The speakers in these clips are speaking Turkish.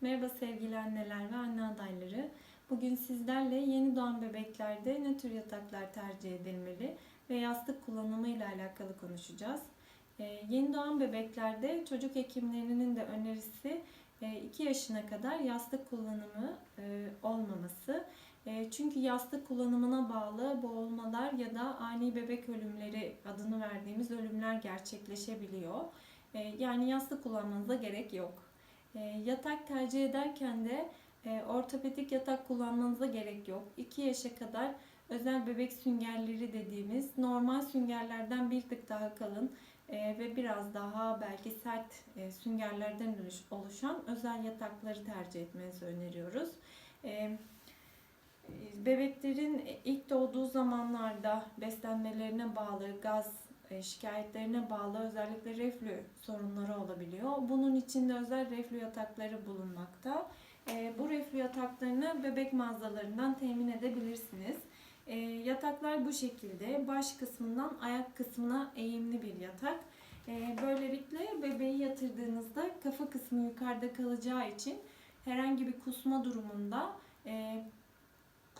Merhaba sevgili anneler ve anne adayları. Bugün sizlerle yeni doğan bebeklerde ne tür yataklar tercih edilmeli ve yastık kullanımı ile alakalı konuşacağız. Ee, yeni doğan bebeklerde çocuk hekimlerinin de önerisi 2 yaşına kadar yastık kullanımı e, olmaması. E, Çünkü yastık kullanımına bağlı boğulmalar ya da ani bebek ölümleri adını verdiğimiz ölümler gerçekleşebiliyor. E, Yani yastık kullanmanıza gerek yok. E, yatak tercih ederken de e, ortopedik yatak kullanmanıza gerek yok. 2 yaşa kadar özel bebek süngerleri dediğimiz normal süngerlerden bir tık daha kalın e, ve biraz daha belki sert e, süngerlerden oluş- oluşan özel yatakları tercih etmenizi öneriyoruz. E, Bebeklerin ilk doğduğu zamanlarda beslenmelerine bağlı gaz şikayetlerine bağlı özellikle reflü sorunları olabiliyor. Bunun için de özel reflü yatakları bulunmakta. E, Bu reflü yataklarını bebek mağazalarından temin edebilirsiniz. E, Yataklar bu şekilde. Baş kısmından ayak kısmına eğimli bir yatak. E, Böylelikle bebeği yatırdığınızda kafa kısmı yukarıda kalacağı için herhangi bir kusma durumunda e,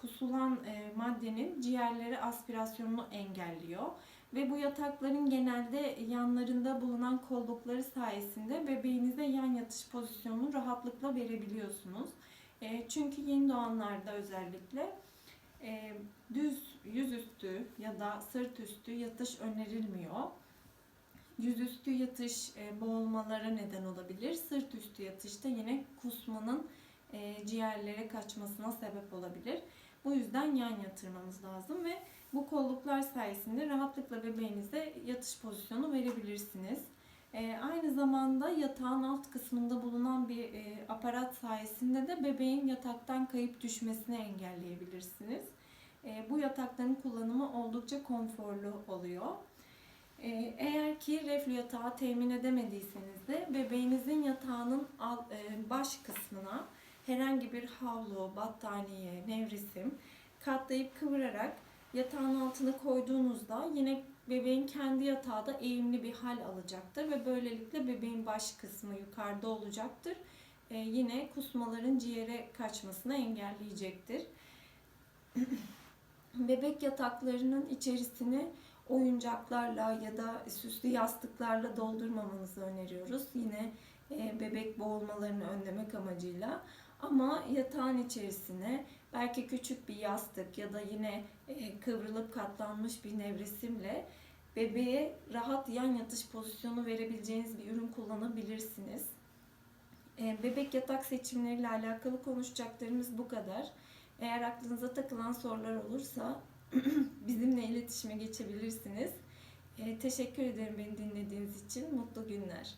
kusulan e, maddenin ciğerlere aspirasyonunu engelliyor. Ve bu yatakların genelde yanlarında bulunan kollukları sayesinde bebeğinize yan yatış pozisyonunu rahatlıkla verebiliyorsunuz. E, çünkü yeni doğanlarda özellikle e, düz yüzüstü ya da sırt üstü yatış önerilmiyor. Yüzüstü yatış e, boğulmalara neden olabilir. Sırt üstü yatışta yine kusmanın e, ciğerlere kaçmasına sebep olabilir. Bu yüzden yan yatırmamız lazım ve bu kolluklar sayesinde rahatlıkla bebeğinize yatış pozisyonu verebilirsiniz. E, aynı zamanda yatağın alt kısmında bulunan bir e, aparat sayesinde de bebeğin yataktan kayıp düşmesini engelleyebilirsiniz. E, bu yatakların kullanımı oldukça konforlu oluyor. E, eğer ki reflü yatağı temin edemediyseniz de bebeğinizin yatağının alt, e, baş kısmına herhangi bir havlu, battaniye, nevresim katlayıp kıvırarak yatağın altına koyduğunuzda yine bebeğin kendi yatağı da eğimli bir hal alacaktır ve böylelikle bebeğin baş kısmı yukarıda olacaktır. Ee, yine kusmaların ciğere kaçmasını engelleyecektir. Bebek yataklarının içerisini oyuncaklarla ya da süslü yastıklarla doldurmamanızı öneriyoruz. Yine e, bebek boğulmalarını önlemek amacıyla. Ama yatağın içerisine belki küçük bir yastık ya da yine e, kıvrılıp katlanmış bir nevresimle bebeğe rahat yan yatış pozisyonu verebileceğiniz bir ürün kullanabilirsiniz. E, Bebek yatak seçimleriyle alakalı konuşacaklarımız bu kadar. Eğer aklınıza takılan sorular olursa bizimle iletişime geçebilirsiniz. E, Teşekkür ederim beni dinlediğiniz için. Mutlu günler.